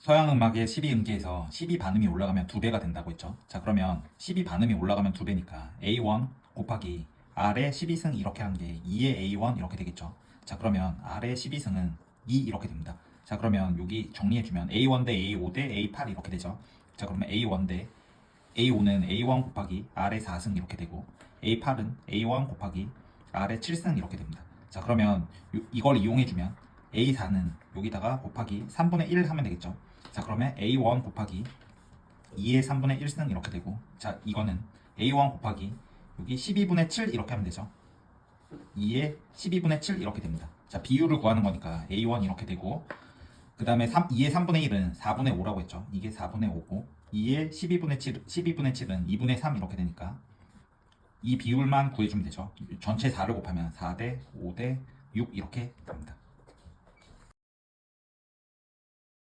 서양 음악의 12 음계에서 12 반음이 올라가면 두 배가 된다고 했죠. 자, 그러면 12 반음이 올라가면 두 배니까 A1 곱하기 R의 12승 이렇게 한 게 2의 A1 이렇게 되겠죠. 자, 그러면 R의 12승은 2 이렇게 됩니다. 자, 그러면 여기 정리해주면 A1 대 A5 대 A8 이렇게 되죠. 자, 그러면 A1 대 A5는 A1 곱하기 R의 4승 이렇게 되고 A8은 A1 곱하기 R의 7승 이렇게 됩니다. 자, 그러면 요- 이걸 이용해주면 A4는 여기다가 곱하기 3분의 1 하면 되겠죠. 자, 그러면 A1 곱하기 2의 3분의 1승 이렇게 되고 자, 이거는 A1 곱하기 여기 12분의 7 이렇게 하면 되죠. 2의 12분의 7 이렇게 됩니다. 자, 비율을 구하는 거니까 A1 이렇게 되고 그 다음에 3, 2의 3분의 1은 4분의 5라고 했죠. 이게 4분의 5고 2의 12분의 7, 12분의 7은 2분의 3 이렇게 되니까 이 비율만 구해주면 되죠. 전체 4를 곱하면 4대 5대 6 이렇게 됩니다.